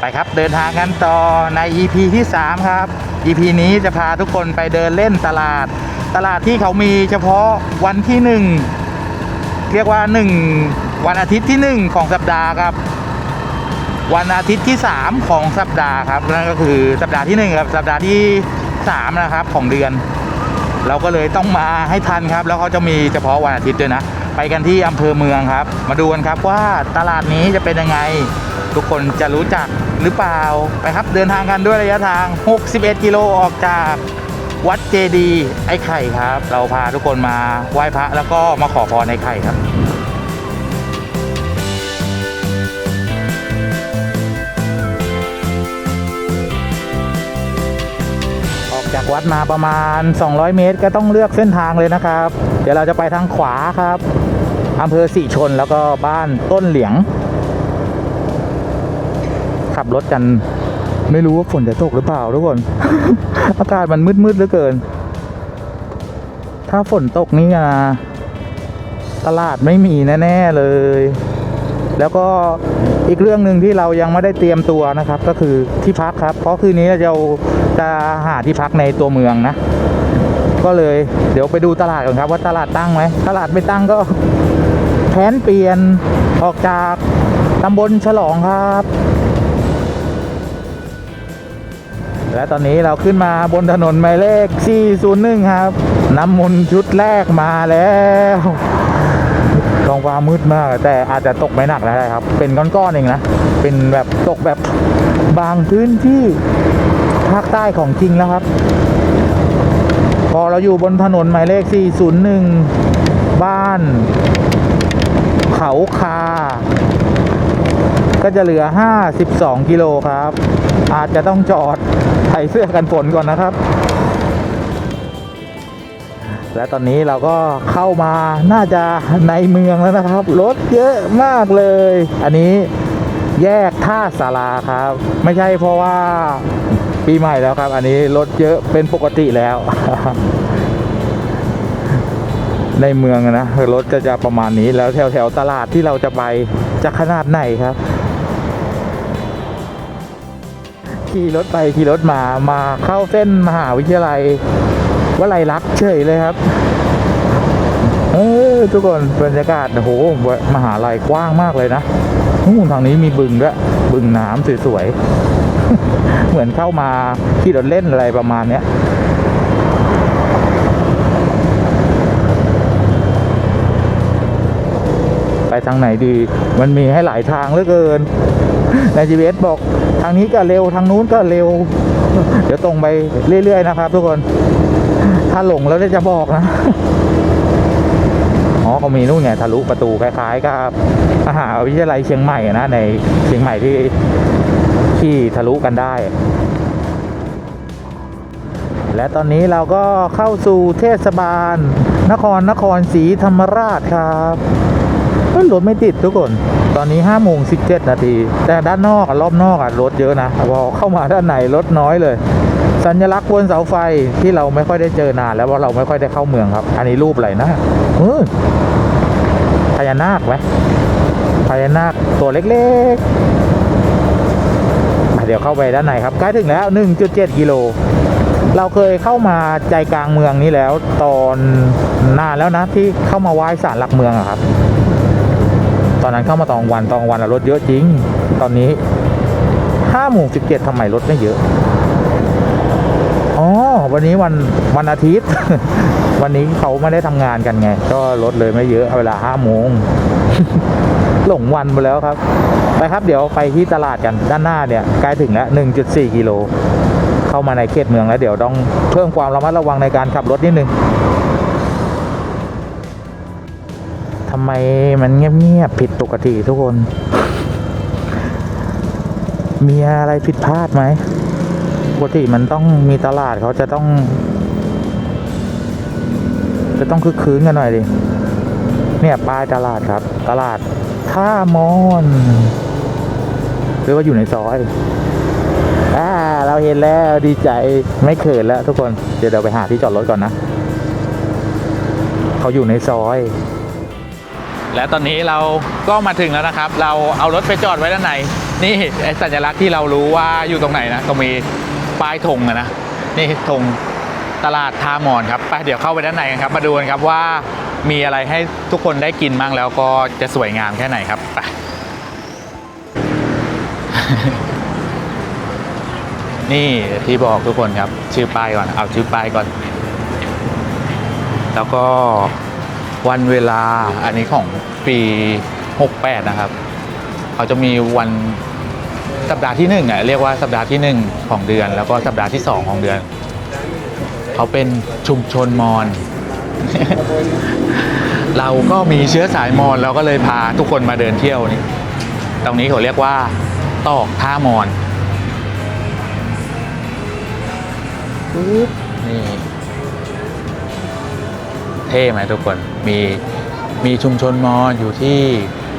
ไปครับเดินทางกันต่อใน EP ที่ 3 ครับ EP นี้จะพาทุกคนไปเดินเล่นตลาด ตลาดที่เขามีเฉพาะวันที่ 1 เรียกว่า 1 วันอาทิตย์ที่ 1 ของสัปดาห์ครับ วันอาทิตย์ที่ 3 ของสัปดาห์ครับนั่นก็คือสัปดาห์ที่1ครับสัปดาห์ที่ 3 นะครับของเดือน เราก็เลยต้องมาให้ทันครับ แล้วเขาจะมีเฉพาะวันอาทิตย์ด้วยนะ ไปกันที่อำเภอเมืองครับ มาดูกันครับว่าตลาดนี้จะเป็นยังไง ทุกคนจะรู้จักหรือเปล่าไปครับเดินทางกันด้วยระยะทาง 61 กิโลออกจากวัดเจดีย์ไอ้ไข่ครับ เราพาทุกคนมาไหว้พระแล้วก็มาขอพรไอ้ไข่ครับ วัดมาประมาณ 200 เมตร ก็ต้องเลือกเส้นทางเลยนะครับ เดี๋ยวเราจะไปทางขวาครับอำเภอสีชนแล้วก็บ้านต้นเหลียง ขับรถกันไม่รู้ว่าฝนจะตกหรือเปล่าทุกคน อากาศมันมืดๆเหลือเกิน ถ้าฝนตกนี่นะตลาดไม่มีแน่ ๆ เลย แล้วก็ อีกเรื่องหนึ่งที่เรายังไม่ได้เตรียมตัวนะครับ ก็คือที่พักครับ เพราะคืนนี้เราจะหาที่พักในตัวเมืองนะ ก็เลยเดี๋ยวไปดูตลาดก่อนครับ ว่าตลาดตั้งไหมตลาดไม่ตั้งก็แผนเปลี่ยนออกจากตำบลฉลองครับ และตอนนี้เราขึ้นมาบนถนนหมายเลข 401 ครับ น้ำมนต์ชุดแรกมาแล้ว ท้องฟ้ามืดมาก แต่อาจจะตกไม่หนักนะครับ เป็นก้อนๆเองนะ เป็นแบบตกแบบบางพื้นที่ภาคใต้ของจริงแล้วครับ พอเราอยู่บนถนนหมายเลข 401 บ้าน เขาคา ก็จะเหลือ 52 กิโลครับ อาจจะต้องจอดใส่เสื้อกันฝนก่อนนะครับ และตอนนี้เราก็เข้ามาน่าจะในเมืองแล้วนะครับ รถเยอะมากเลย อันนี้แยกท่าสาราครับ ไม่ใช่เพราะว่าปีใหม่แล้วครับ อันนี้รถเยอะเป็นปกติแล้ว ในเมืองนะรถก็จะประมาณนี้แล้วแถวแถวๆตลาดที่เราจะไปจะขนาดไหนครับขี่รถไปขี่รถมามาเข้าเส้นมหาวิทยาลัย วลัยลักษณ์เฉยเลยครับ เออทุกคนบรรยากาศโอ้โหมหาลัยกว้างมากเลยนะนู่นทางนี้มีบึงด้วยบึงน้ำสวยๆ เหมือนเข้ามาขี่เรถเล่นอะไรประมาณเนี้ยไปทางไหนดี มันมีให้หลายทางเหลือเกินใน GPS บอกทางนี้ก็เร็วทางนู้นก็เร็ว เดี๋ยวตรงไปเรื่อยๆนะครับทุกคน ถ้าหลงแล้วจะบอกนะ อ๋อเขามีนู่นไงทะลุประตูคล้ายๆกับมหาวิทยาลัยเชียงใหม่นะ ในเชียงใหม่ที่ที่ทะลุกันได้ และตอนนี้เราก็เข้าสู่เทศบาล นครนครศรีธรรมราชครับรถไม่ติดทุกคน ตอนนี้5โมง17นาที แต่ด้านนอกรอบนอกอะรถเยอะนะ พอเข้ามาด้านในรถน้อยเลย สัญลักษณ์บนเสาไฟที่เราไม่ค่อยได้เจอนานแล้วว่าเราไม่ค่อยได้เข้าเมืองครับ อันนี้รูปอะไรนะเออพญานาคไหมพญานาคตัวเล็กๆ เดี๋ยวเข้าไปด้านในครับใกล้ถึงแล้ว 1.7 กิโล เราเคยเข้ามาใจกลางเมืองนี้แล้ว ตอนนานแล้วนะ ที่เข้ามาไหว้ศาลหลักเมืองอะครับ ตอนนั้นเข้ามาตอนกลางวันตอนกลางวันรถเยอะจริง ตอนนี้ห้าโมงสิบเจ็ดทำไมรถไม่เยอะ อ๋อ วันนี้วันวันอาทิตย์ วันนี้เขาไม่ได้ทำงานกันไง ก็รถเลยไม่เยอะเวลาห้าโมงหลงวันไปแล้วครับ ไปครับเดี๋ยวไปที่ตลาดกันด้านหน้าเนี่ยใกล้ถึงแล้ว 1.4 กิโล เข้ามาในเขตเมืองแล้วเดี๋ยวต้องเพิ่มความระมัดระวังในการขับรถนิดนึงทำไมมันเงียบๆผิดปกติทุกคน มีอะไรผิดพลาดไหม กติมันต้องมีตลาดเขาจะต้อง จะต้องคึกคืนกันหน่อยดิ เนี่ยป้ายตลาดครับ ตลาดท่ามอนหรือว่าอยู่ในซอยอ่าเราเห็นแล้วดีใจไม่เขินแล้วทุกคน เดี๋ยวเราไปหาที่จอดรถก่อนนะ เขาอยู่ในซอย และตอนนี้เราก็มาถึงแล้วนะครับ เราเอารถไปจอดไว้ด้านในนี่สัญลักษณ์ที่เรารู้ว่าอยู่ตรงไหนนะก็มี ป้ายธงนะ นี่ธงตลาดท่ามอนครับไปเดี๋ยวเข้าไปด้านในกันครับ มาดูกันครับว่ามีอะไรให้ทุกคนได้กินบ้างแล้วก็จะสวยงามแค่ไหนครับไปนี่ที่บอกทุกคนครับ ชื่อป้ายก่อน เอาชื่อป้ายก่อน แล้วก็วันเวลาอันนี้ของปี 68 นะครับ เขาจะมีวัน สัปดาห์ที่หนึ่งอะเรียกว่าสัปดาห์ที่หนึ่งของเดือน แล้วก็สัปดาห์ที่สองของเดือน เขาเป็นชุมชนมอญเราก็มีเชื้อสายมอญเราก็เลยพาทุกคนมาเดินเที่ยวนี่ตรงนี้เขาเรียกว่าตอกท่ามอนปึ๊บนี่เท่ไหมทุกคนมีมีชุมชนมอญอยู่ที่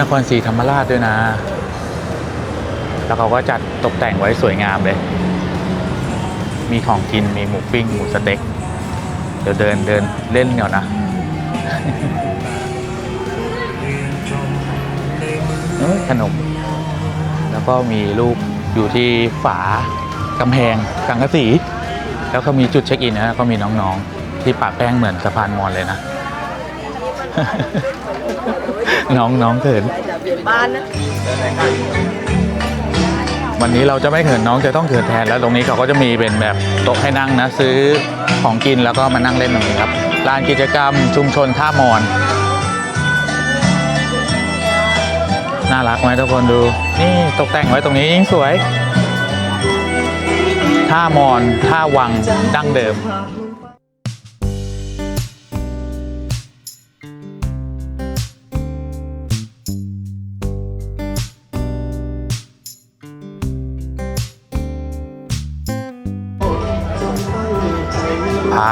นครศรีธรรมราชด้วยนะ แล้วเขาก็จัดตกแต่งไว้สวยงามเลย มีของกินมีหมูปิ้งหมูสเต็ก เดี๋ยวเดินเดินเล่นก่อนนะเอ้ยขนม แล้วก็มีรูปอยู่ที่ฝากำแพงสังกะสี แล้วก็มีจุดเช็คอินนะก็มีน้องๆ ที่ปะแป้งเหมือนสะพานมอญเลยนะ น้องน้องเขินบ้านนะ วันนี้เราจะไม่เขินน้องจะต้องเขินแทนแล้วตรงนี้เขาก็จะมีเป็นแบบโต๊ะให้นั่งนะ ซื้อของกินแล้วก็มานั่งเล่นตรงนี้ครับลานกิจกรรมชุมชนท่ามอนน่ารักไหมทุกคนดู นี่ตกแต่งไว้ตรงนี้ยิ่งสวย ท่ามอนท่าวังดั้งเดิม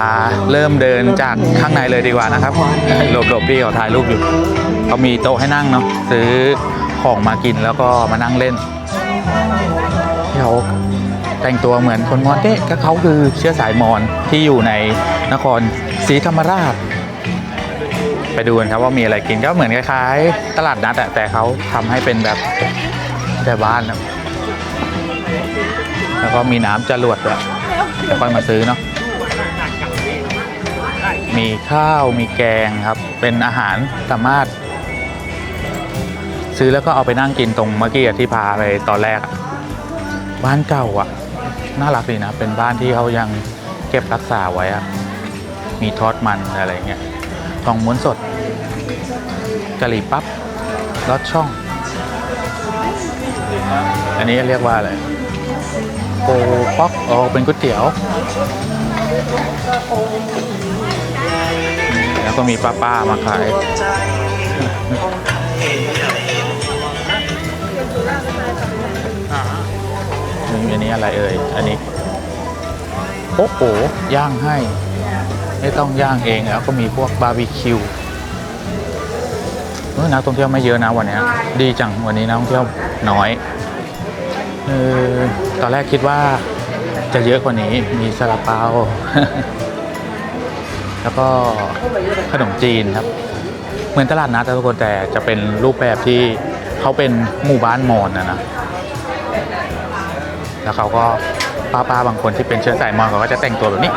าเริ่มเดินจากข้างในเลยดีกว่านะครับหลบหลบๆพี่เขาถ่ายรูปอยู่เขามีโต๊ะให้นั่งเนาะซื้อของมากินแล้วก็มานั่งเล่นเขาแต่งตัวเหมือนคนมอญเก๊ก็เขาคือเชื้อสายมอญที่อยู่ในนครศรีธรรมราช ไปดูกันครับว่ามีอะไรกินก็เหมือนคล้ายๆ ตลาดนัดอะแต่เขาทำให้เป็นแบบแต่บ้านอะแล้วก็มีน้ำจรวดด้วยแล้วค่อยมาซื้อเนาะ มีข้าวมีแกงครับ เป็นอาหารสามารถ ซื้อแล้วก็เอาไปนั่งกินตรงเมื่อกี้ที่พาไปตอนแรก บ้านเก่าอะ น่ารักดีนะ เป็นบ้านที่เขายังเก็บรักษาไว้อะมีทอดมันอะไรเงี้ยทองม้วนสดกะหรี่ปั๊บรสช่อง อันนี้เรียกว่าอะไรโปป๊อกอ๋อเป็นก๋วยเตี๋ยว แล้วก็มีป้าป้าๆมาขายมีอันนี้อะไรเอ่ย อันนี้โอ้โหย่างให้ ไม่ต้องย่างเองแล้วก็มีพวกบาร์บีคิวเออนักท่องเที่ยวไม่เยอะนะวันนี้ดีจังวันนี้นักท่องเที่ยวน้อยเออตอนแรกคิดว่าจะเยอะกว่านี้มีซาลาเปา แล้วก็ขนมจีนครับ เหมือนตลาดนัดนะทุกคนแต่จะเป็นรูปแบบที่เขาเป็นหมู่บ้านมอญนะนะแล้วเขาก็ป้าป้าๆบางคนที่เป็นเชื้อสายมอญเขาก็จะแต่งตัวแบบนี้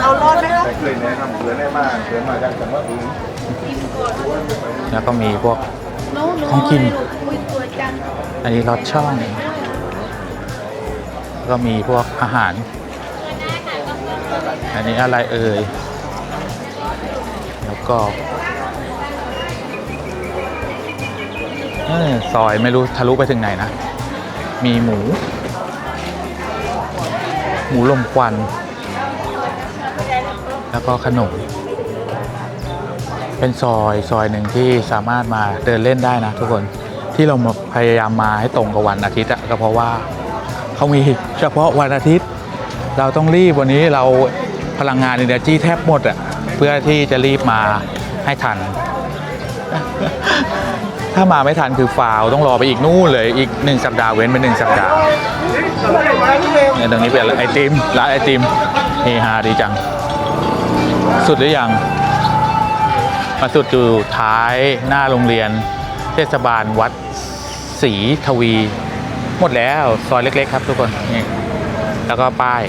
เอารอดไหมครับเคยแนะนำเพื่อนได้มากเพื่อนมาจากจังหวัดอื่นแล้วก็มีพวกหนูหนูของกินอุ้ยตัวจังอันนี้รสช่องแล้วก็มีพวกอาหาร อันนี้อะไรเอ่ยแล้วก็ซอยไม่รู้ทะลุไปถึงไหนนะ มีหมู หมูลมควัน แล้วก็ขนม เป็นซอยซอยหนึ่งที่สามารถมาเดินเล่นได้นะทุกคนที่เรามาพยายามมาให้ตรงกับวันอาทิตย์อะก็เพราะว่าเขามีเฉพาะวันอาทิตย์ เราต้องรีบวันนี้เรา พลังงาน energy แทบหมดอะเพื่อที่จะรีบมาให้ทัน ถ้ามาไม่ทันคือฟาวต้องรอไปอีกนู่นเลยอีกหนึ่งสัปดาห์เว้นไปหนึ่งสัปดาห์เนี่ยตรงนี้เป็นไอติมร้านไอติมเฮฮาดีจัง สุดหรือยัง มาสุดอยู่ท้ายหน้าโรงเรียน เทศบาลวัดศรีทวี หมดแล้วซอยเล็ก ๆ ครับทุกคนนี่แล้วก็ป้าย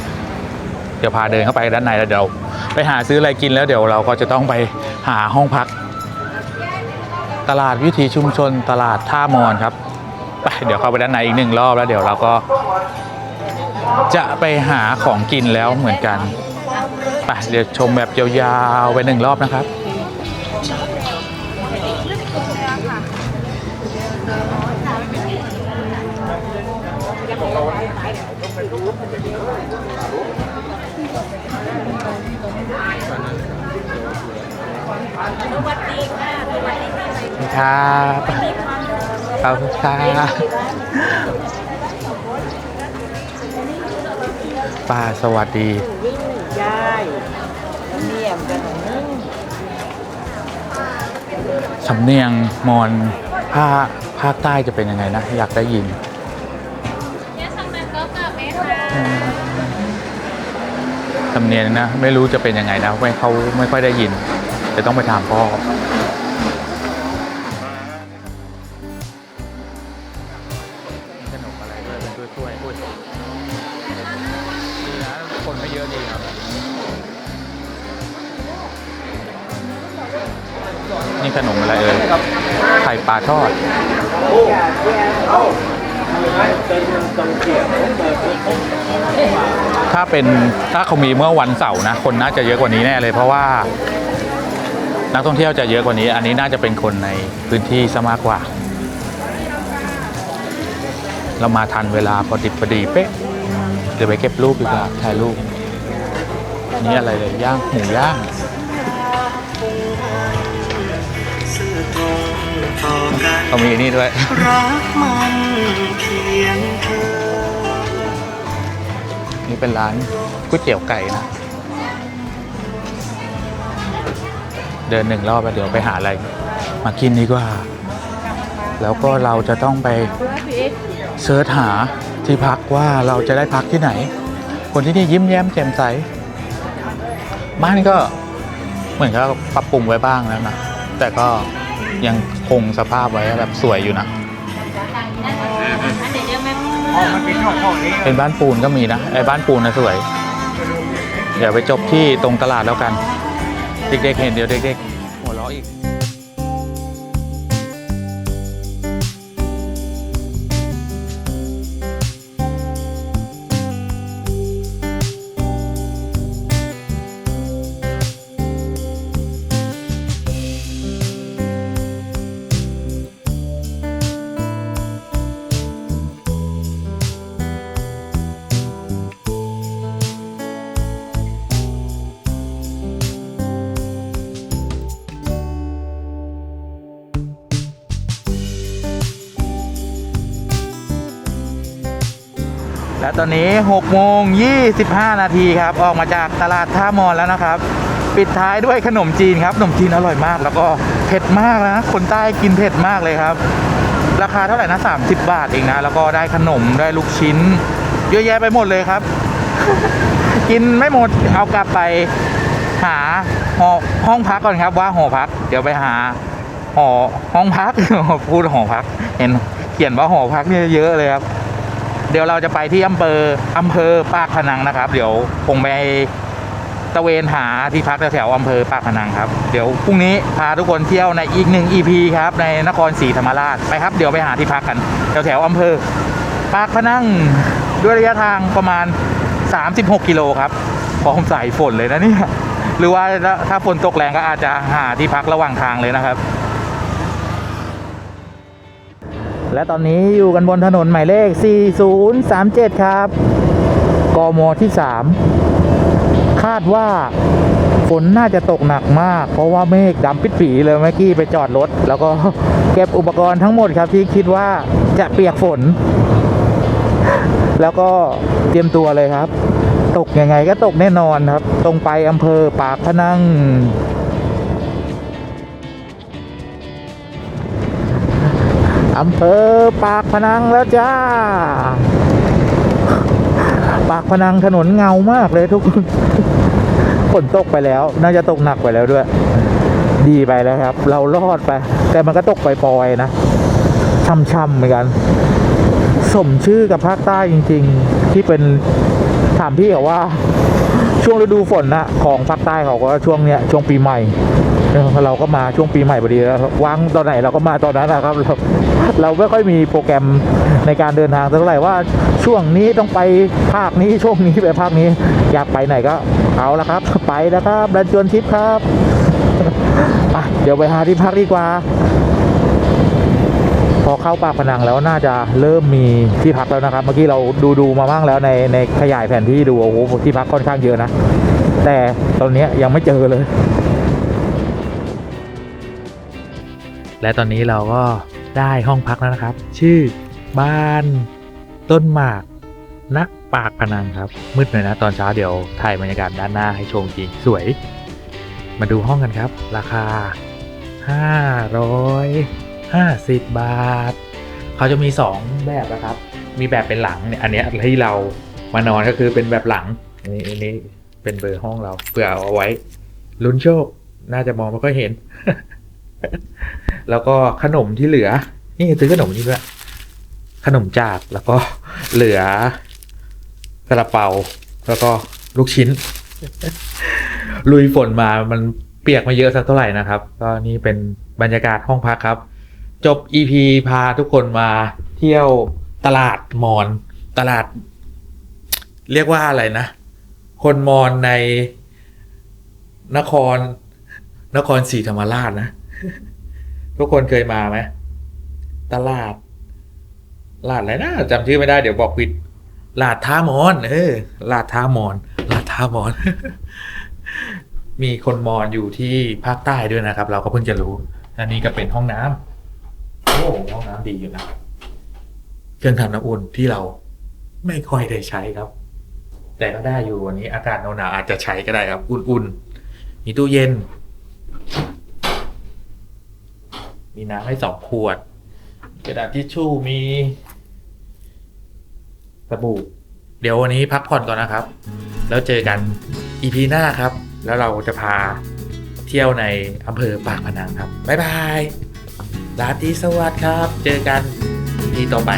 เดี๋ยวพาเดินเข้าไปด้านในแล้วเดี๋ยวไปหาซื้ออะไรกินแล้วเดี๋ยวเราก็จะต้องไปหาห้องพัก ตลาดวิถีชุมชนตลาดท่ามอนครับไปเดี๋ยวเข้าไปด้านในอีกหนึ่งรอบแล้วเดี๋ยวเราก็ จะไปหาของกินแล้วเหมือนกันไปเดี๋ยวชมแบบยาวๆไปหนึ่งรอบนะครับ ครับขอบคุณครับป้าสวัสดียายเนียมกันสำเนียงมอนภาคภาคใต้จะเป็นยังไงนะ อยากได้ยินสำเนียงนะ ไม่รู้จะเป็นยังไงนะไม่เขาไม่ค่อยได้ยินเดี๋ยวต้องไปถามพ่อ ทอดถ้าเป็นถ้าเขามีเมื่อวันเสาร์นะ คนน่าจะเยอะกว่านี้แน่เลย เพราะว่า นักท่องเที่ยวจะเยอะกว่านี้ อันนี้น่าจะเป็นคนในพื้นที่ซะมากกว่า เรามาทันเวลาพอดิบพอดีเป๊ะเดี๋ยวไปเก็บรูปดีกว่าถ่ายรูปนนี่อะไรเลยย่างหมูย่าง เขามีนี่ด้วย รักมันเพียงเธอนี่เป็นร้านก๋วยเตี๋ยวไก่นะ เดินหนึ่งรอบแล้วเดี๋ยวไปหาอะไร มากินดีกว่า แล้วก็เราจะต้องไปเสิร์ชหาที่พักว่าเราจะได้พักที่ไหน คนที่นี่ยิ้มแย้มแจ่มใส บ้านก็เหมือนกับปรับปรุงไว้บ้างแล้วนะ แต่ก็ ยังคงสภาพไว้แบบสวยอยู่นะเป็นบ้านปูนก็มีนะไอ้บ้านปูนนะสวย เดี๋ยวไปจบที่ตรงตลาดแล้วกัน เด็กๆเห็นเดี๋ยวเด็กๆหัวเราะอีก และตอนนี้6โมง25 นาทีครับ ออกมาจากตลาดท่ามอนแล้วนะครับ ปิดท้ายด้วยขนมจีนครับ ขนมจีนอร่อยมาก แล้วก็เผ็ดมากนะ คนใต้กินเผ็ดมากเลยครับ ราคาเท่าไหร่นะ 30 บาทเองนะ แล้วก็ได้ขนม ได้ลูกชิ้น เยอะแยะไปหมดเลยครับ กินไม่หมด เอากลับไปหาหอห้องพักก่อนครับว่าหอพัก เดี๋ยวไปหาหอห้องพักพูดหอพัก เห็นเขียนว่าหอพักเนี่ยเยอะเลยครับ เดี๋ยวเราจะไปที่อำเภออำเภอปากพนังนะครับ เดี๋ยวคงไปตะเวนหาที่พักแถวอำเภอปากพนังครับเดี๋ยวพรุ่งนี้พาทุกคนเที่ยวในอีกหนึ่ง EP ครับในนครศรีธรรมราชไปครับ เดี๋ยวไปหาที่พักกันแถวๆอำเภอปากพนังด้วยระยะทางประมาณ 36 กิโลครับพร้อมสายฝนเลยนะเนี่ยหรือว่าถ้าฝนตกแรงก็อาจจะหาที่พักระหว่างทางเลยนะครับ และตอนนี้อยู่กันบนถนนหมายเลข 4037 ครับ กมที่ 3 คาดว่าฝนน่าจะตกหนักมาก เพราะว่าเมฆดำปิดปีเลยเมื่อกี้ไปจอดรถ แล้วก็เก็บอุปกรณ์ทั้งหมดครับที่คิดว่าจะเปียกฝน แล้วก็เตรียมตัวเลยครับ ตกยังไงก็ตกแน่นอนครับ ตรงไปอำเภอปากพนัง อำเภอปากพนังแล้วจ้า ปากพนังถนนเงามากเลยทุกคนฝนตกไปแล้ว น่าจะตกหนักไปแล้วด้วย ดีไปแล้วครับ เรารอดไป แต่มันก็ตกไปปอยๆนะช่ำๆเหมือนกัน สมชื่อกับภาคใต้จริง ๆ ที่เป็นถามพี่เขาว่า ช่วงฤดูฝนนะของภาคใต้เขาก็ช่วงเนี้ยช่วงปีใหม่ เราก็มาช่วงปีใหม่พอดีแล้วว่างตอนไหนเราก็มาตอนนั้นนะครับ เราเราไม่ค่อยมีโปรแกรมในการเดินทางเท่าไหร่ว่าช่วงนี้ต้องไปภาคนี้ช่วงนี้ไปภาคนี้ อยากไปไหนก็เอาละครับ ไปแล้วครับดันจวนทิปครับเดี๋ยวไปหาที่พักดีกว่า พอเข้าปากพนังแล้วน่าจะเริ่มมีที่พักแล้วนะครับ เมื่อกี้เราดูดูมาบ้างแล้วในในขยายแผนที่ดูโอ้โหที่พักค่อนข้างเยอะนะ แต่ตอนนี้ยังไม่เจอเลย และตอนนี้เราก็ได้ห้องพักแล้วนะครับ ชื่อบ้านต้นหมากณปากพนังครับ มืดหน่อยนะตอนเช้าเดี๋ยวถ่ายบรรยากาศด้านหน้าให้ชมจริงสวย มาดูห้องกันครับ ราคา 50 บาท เขาจะมี 2 แบบนะครับ มีแบบเป็นหลังเนี่ยอันเนี้ยที่เรามานอนก็คือเป็นแบบหลังอันนี้อันนี้เป็นเบอร์ห้องเราเผื่อเอาไว้ลุ้นโชค น่าจะมองไม่ค่อยเห็น แล้วก็ขนมที่เหลือ นี่ซื้อขนมนี่ด้วยขนมจากแล้วก็เหลือกระเป๋าแล้วก็ลูกชิ้น ลุยฝนมามันเปียกมาเยอะสักเท่าไหร่นะครับ ก็นี่เป็นบรรยากาศห้องพักครับ จบ EP พาทุกคนมาเที่ยวตลาดมอน ตลาด เรียกว่าอะไรนะ คนมอนในนคร นครศรีธรรมราชนะ ทุกคนเคยมาไหมตลาดลาดอะไรนะจำชื่อไม่ได้เดี๋ยวบอกผิดลาดท่ามอนเออลาดท่ามอนลาดท่ามอน มีคนมอนอยู่ที่ภาคใต้ด้วยนะครับ เราก็เพิ่งจะรู้ อันนี้ก็เป็นห้องน้ำ โอ้ห้องน้ำดีอยู่นะเครื่องทำน้ำอุ่นที่เราไม่ค่อยได้ใช้ครับ แต่ก็ได้อยู่วันนี้อากาศหนาวๆอาจจะใช้ก็ได้ครับ อุ่นๆมีตู้เย็น มีน้ำให้สองขวดกระดาษทิชชู่มีสบู่เดี๋ยววันนี้พักผ่อนก่อนนะครับ แล้วเจอกันอีพีหน้าครับ แล้วเราจะพาเที่ยวในอำเภอปากพนังครับ บ๊ายบาย ราตรีสวัสดิ์ครับ เจอกันทีต่อไป